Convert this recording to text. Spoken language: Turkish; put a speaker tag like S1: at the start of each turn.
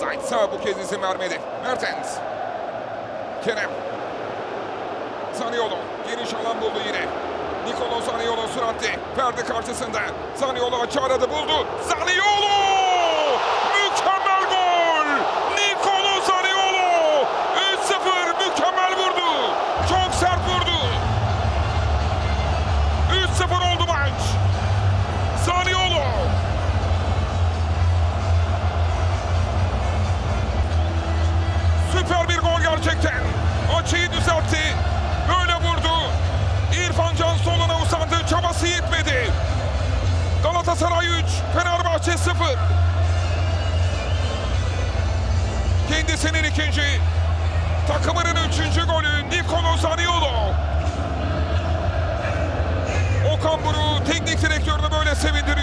S1: Zayt'a bu kez izin vermedi. Mertens. Kerem. Zaniolo. Geniş alan buldu yine. Nicolo Zaniolo süratli. Perde karşısında. Zaniolo açı aradı buldu. Zaniolo! Süper bir gol gerçekten. Açıyı düzeltti. Böyle vurdu. İrfan Can soluna uzandı. Çabası yetmedi. Galatasaray 3, Fenerbahçe 0. Kendisinin ikinci, takımının üçüncü golü Nicolo Zaniolo. Okan Buruk teknik direktörünü böyle sevindiriyor.